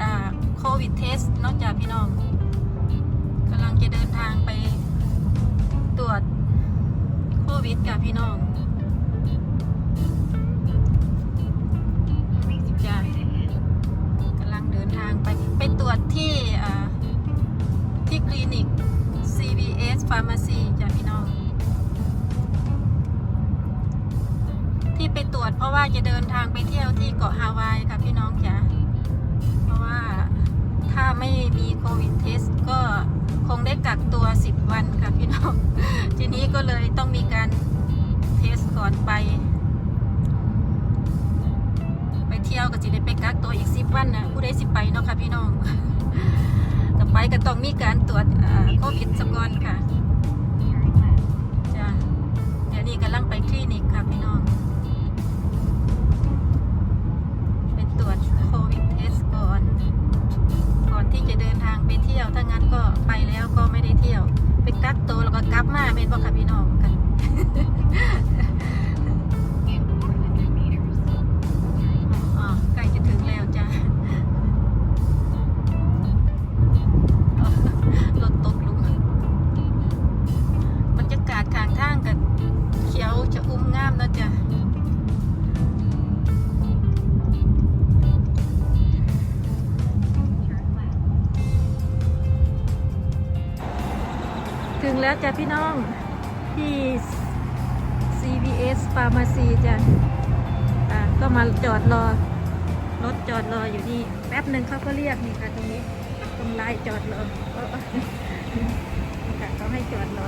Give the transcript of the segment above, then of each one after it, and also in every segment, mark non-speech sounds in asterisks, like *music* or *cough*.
อ่าโควิดเทสนอกจากพี่น้องกำลังจะเดินทางไปตรวจโควิดกับพี่น้องจ้ะกำลังเดินทางไปไปตรวจที่ที่คลินิก CVS Pharmacy จ้ะพี่น้อง ที่ไปตรวจเพราะว่าจะเดินทางไปเที่ยวที่เกาะฮาวายค่ะพี่น้องจ๋าเพราะว่า ถ้าไม่มีโควิดเทสก็คงได้กักตัว 10 วันค่ะพี่น้อง ทีนี้ก็เลยต้องมีการเทสก่อนไป ไปเที่ยวก็จะได้ไปกักตัวอีก 10 วันนะผู้ใดสิไปเนาะค่ะพี่น้องก็ไปก็ต้องมีการตรวจโควิดสก่อนค่ะจ้ะเดี๋ยวนี้กำลังไปคลินิกค่ะพี่น้อง ที่จะเดินทางไปเที่ยว ถ้างั้นก็ไปแล้วก็ไม่ได้เที่ยวไปกักตัวแล้วก็กลับมาเป็นพ่อค่ะพี่น้องกัน แล้วจ้ะพี่น้องที่ CVS Pharmacy จ้ะอ่าก็มาจอดรอรถจอดรออยู่นี่แป๊บหนึ่งเขาก็เรียกนี่ค่ะตรงนี้ตรงลายจอดรอเออนี่ค่ะเขาให้จอดรอ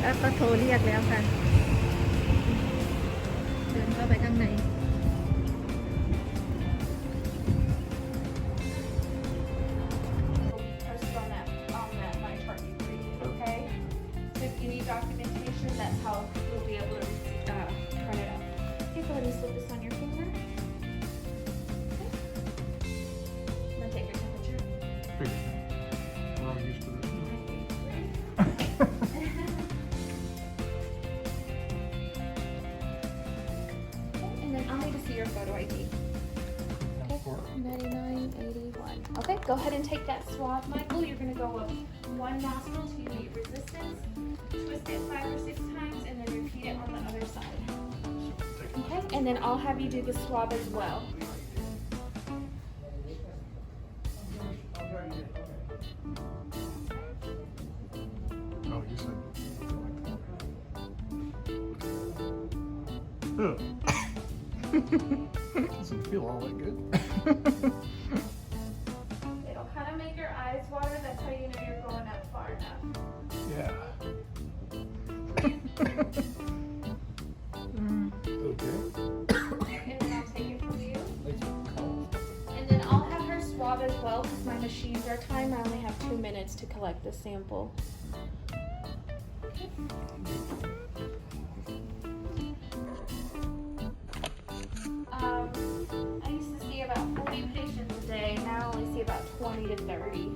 แล้วก็โทรเรียกแล้วค่ะ เดินเข้าไปข้างใน go ahead and take that swab, Michael. You're gonna go up one nostril to unit resistance, twist it five or six times, and then repeat it on the other side. Okay, and then I'll have you do the swab as well. Oh, you said. Ugh. *laughs* Doesn't feel all that good. *laughs* yeah. *coughs* อืม Okay. And then I'll take it from you. Thanks for the call. And then I'll have her swab as well because my machines are timed. I only have two minutes to collect the sample. Um, I used to see about 40 patients a day. Now I only see about 20 to 30.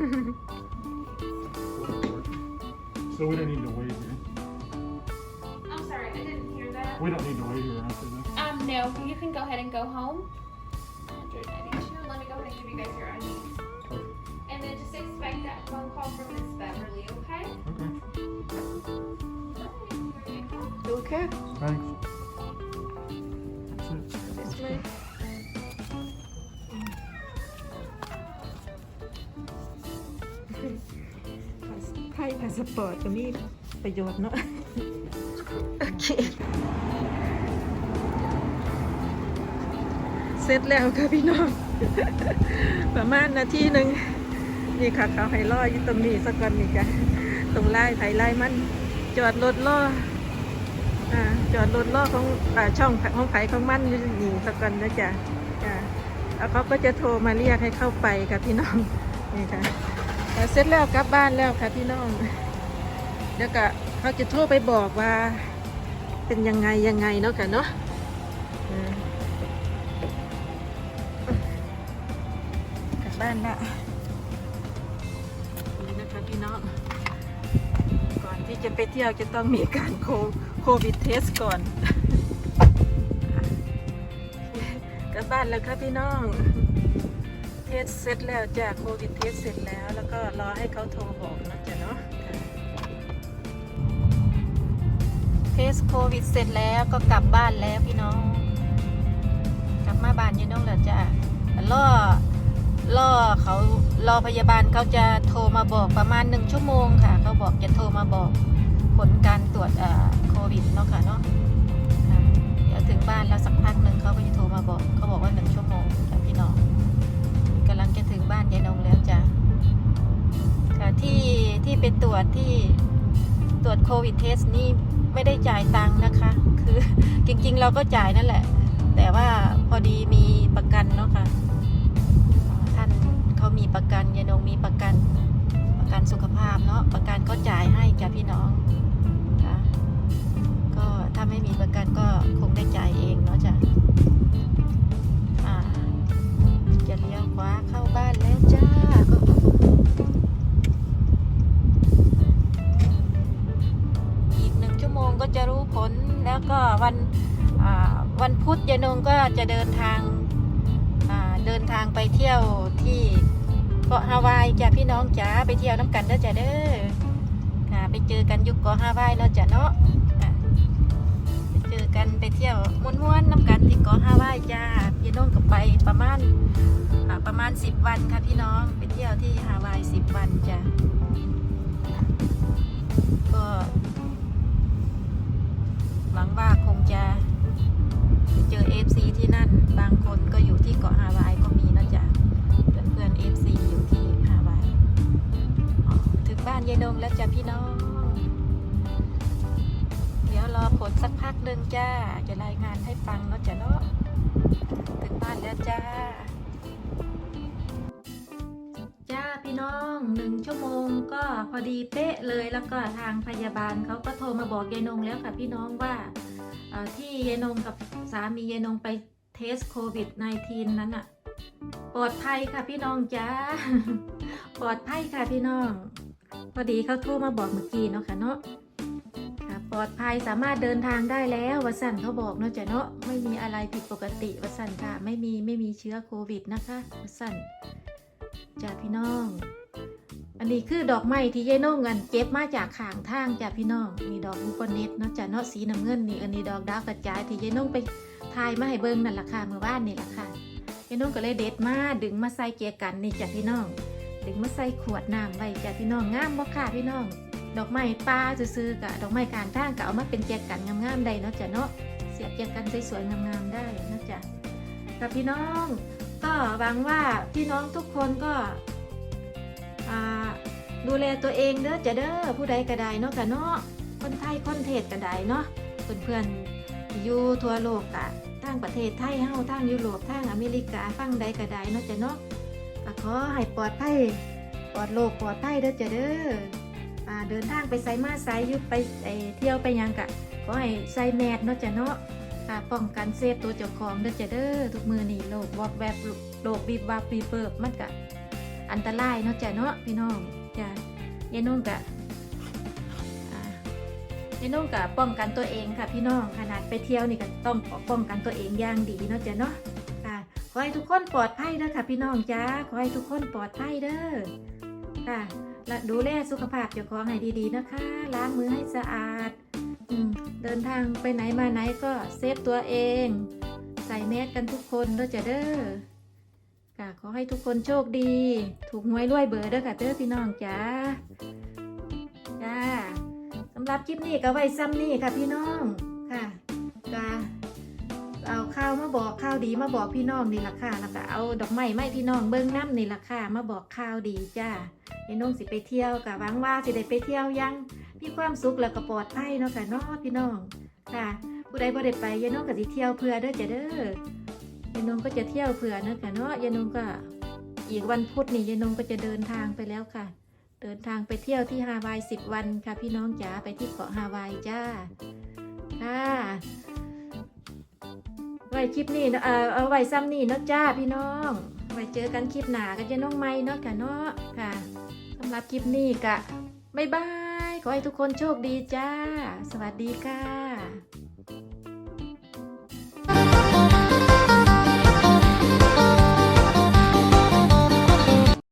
*laughs* so we don't need to wait here. I'm sorry, I didn't hear that. We don't need to wait here after this. Um, no, you can go ahead and go home. Let me go ahead and give you guys your ID, And then just expect that phone call from Miss Beverly, okay? Okay. Okay. Thanks. สปอร์ตก็มีประโยชน์เนาะโอเคเสร็จแล้วค่ะพี่น้อง ประมาณนาทีหนึ่งนี่ค่ะเขาให้ล่ออยู่ตรงนี้สักก่อนนี่จ้ะตรงไล่ไถไล่มัน จอดรถล่ออ่าจอดรถล่อของอ่าช่องของไผของมันอยู่นี่สักก่อนนะจ๊ะจ้ะแล้วเขาก็จะโทรมาเรียกให้เข้าไปค่ะพี่น้องนี่ค่ะเสร็จแล้วกลับบ้านแล้วค่ะพี่น้อง เดี๋ยวก็เขาจะโทรไปบอกว่าเป็นยังไงยังไงเนาะค่ะเนาะอืมกลับบ้านละนี่นะคะพี่น้องที่จะไปเที่ยวจะต้องมีการโคโควิดเทสก่อน กลับบ้านแล้วครับพี่น้องเทสเสร็จแล้วจ้ะโควิดเทสเสร็จแล้ว แล้วก็รอให้เขาโทรบอกนะ สโควิดเสร็จแล้วก็กลับบ้านแล้วพี่น้อง กลับมาบ้านอยังน้องแล้วจ้ะล่อล่อเขารอพยาบาลเขาจะโทรมาบอกประมาณหนึ่งชั่วโมงค่ะ เขาบอกจะโทรมาบอกผลการตรวจอ่อโควิดเนาะค่ะเนาะเดี๋ยวถึงบ้านแล้วสักพักหนึ่งเขาก็จะโทรมาบอก เขาบอกว่าหนึ่งชั่วโมงค่ะพี่น้องกำลังจะถึงบ้านยายนงแล้วจ้ะค่ะที่ที่ไปตรวจที่ตรวจโควิดเทสนี่ ไม่ได้จ่ายตังค์นะคะ คือจริงๆ เราก็จ่ายนั่นแหละ แต่ว่าพอดีมีประกันเนาะค่ะอ่าท่านเขามีประกันยานงมีประกันประกันสุขภาพเนาะประกันก็จ่ายให้จ้ะพี่น้องค่ะก็ถ้าไม่มีประกันก็คงได้จ่ายเองเนาะจ้ะจะเลี้ยวขวาเข้าบ้านแล้วจ้า ก็จะรู้ผลแล้วก็วันวันพุธยายนงก็จะเดินทางเดินทางไปเที่ยวที่เกาะฮาวายจ้ะพี่น้องจ๋าไปเที่ยวน้ำกันเด้อจ้ะเด้อค่ะไปเจอกันยุคเกาะฮาวายเนาะจ้ะเนาะไปเจอกันไปเที่ยวม้วนๆน้ำกันที่เกาะฮาวายจ้ายายนงก็ไปประมาณประมาณ 10 วันค่ะพี่น้องไปเที่ยวที่ฮาวาย 10 วันจ้ะก็ วังว่าคงจะไปเจอ FC ที่นั่น บางคนก็อยู่ที่เกาะฮาวายก็มีนะจ๊ะเพื่อนเพื่อนๆ FC อยู่ที่ฮาวายถึงบ้านยายนงแล้วจ้ะพี่น้อง เดี๋ยวรอผลสักพักหนึ่งจ้า จะรายงานให้ฟังเนาะจ้ะเนาะถึงบ้านแล้วจ้า จ้องหนึ่งชั่วโมงก็พอดีเป๊ะเลยแล้วก็ทางพยาบาลเขาก็โทรมาบอกยายนงแล้วค่ะพี่น้องว่าที่ยายนงกับสามียายนงไปเทสโควิด -19 นั้นอะปลอดภัยค่ะพี่น้องจ้าปลอดภัยค่ะพี่น้อง พอดีเขาโทรมาบอกเมื่อกี้เนาะค่ะเนาะค่ะปลอดภัยสามารถเดินทางได้แล้ววสันเขาบอกเนาะจ้ะเนาะไม่มีอะไรผิดปกติวสันค่ะไม่มีไม่มีเชื้อโควิดนะคะวสันจ้าพี่น้อง อันนี้คือดอกไม้ที่ยายน้องกันเก็บมาจากข้างทางจ้าพี่น้องมีดอกบุปเนตเนาะจ้าเนาะสีน้ำเงินนี่อันนี้ดอกดาวกระจายที่ยายน้องไปทายมาให้เบิ่งนั่นล่ะค่ะเมื่อวานนี่ล่ะค่ะยายน้องก็เลยเด็ดมาดึงมาใส่เกียกันนี่จ้าพี่น้อง ดึงมาใส่ขวดน้ำไว้จ้าพี่น้องงามบ่ค่ะพี่น้อง ดอกไม้ป่าซื้อกะดอกไม้กลางทางก็เอามาเป็นเกียกันงามๆได้เนาะจ้าเนาะเสียบเกียกันสวยๆงามๆได้เนาะจ้ากับพี่น้อง ก็หวังว่าพี่น้องทุกคนก็อ่า ดูแลตัวเองเด้อจะเด้อผู้ใดก็ได้เนาะกะเนาะคนไทยคนเทศก็ได้เนาะเพื่อนๆที่อยู่ทั่วโลกกะทั้งประเทศไทยเฮาทั้งยุโรปทั้งอเมริกาฟังใดก็ได้เนาะจะเนาะก็ขอให้ปลอดภัยปลอดโลกปลอดภัยเด้อจะเด้ออ่าเดินทางไปไสมาไสอยุไปไอเที่ยวไปยังกะขอให้ใส่แมสเนาะจะเนาะค่ะป้องกันเซฟตัวเจ้าของเด้อจะเด้อทุกมือนี่โลกวอกแบบโลกบีบวับบีเปิบมันกะอันตรายเนาะจ้ะเนาะพี่น้อง จ้ะยายนุ่งกะยายนุ่งกะป้องกันตัวเองค่ะพี่น้องขนาดไปเที่ยวนี่ก็ต้องป้องกันตัวเองอย่างดีเนาะจ้ะเนาะค่ะขอให้ทุกคนปลอดภัยเด้อค่ะ พี่น้องจ้าขอให้ทุกคนปลอดภัยเด้อค่ะและดูแลสุขภาพเจ้าของให้ดีๆนะคะ ล้างมือให้สะอาดอืเดินทางไปไหนมาไหนก็เซฟตัวเอง ใส่แมสกันทุกคนเด้อจ้ะเด้อ ค่ะขอให้ทุกคนโชคดี ถูกหวยรวยเบอร์เด้อค่ะเด้อพี่น้องจ้าจ้าสำหรับคลิปนี้ก็ไว้ซ้ำนี่ค่ะพี่น้องค่ะก็เอาข้าวมาบอกข้าวดีมาบอกพี่น้องนี่ละค่ะแล้วก็เอาดอกไม้ไม่พี่น้องเบิ้งน้ำนี่ละค่ะมาบอกข้าวดีจ้าไอ้น้องสิไปเที่ยวกะหวังว่าสิได้ไปเที่ยวยังมีความสุขแล้วก็ปลอดภัยเนาะค่ะเนาะพี่น้องค่ะผู้ใดบ่ได้ไปยายน้องก็สิเที่ยวเพื่อเด้อจ้ะเด้อ ยายนงก็จะเที่ยวเพื่อเนะค่ะเนาะยายนงก็อีกวันพุธนี่ยายนงก็จะเดินทางไปแล้วค่ะ เดินทางไปเที่ยวที่ฮาวายสิบวันค่ะ พี่น้องจ๋าไปที่เกาะฮาวายจ้าค่ะไว้คลิปนี้เนาะเอ่อเอาไว้ซ้ำนี่เนาะจ้าพี่น้องไว้เจอกันคลิปหน้ากันจะน้องไม่เนาะค่ะเนาะค่ะสำหรับคลิปนี้กะบ๊ายบายขอให้ทุกคนโชคดีจ้า สวัสดีค่ะ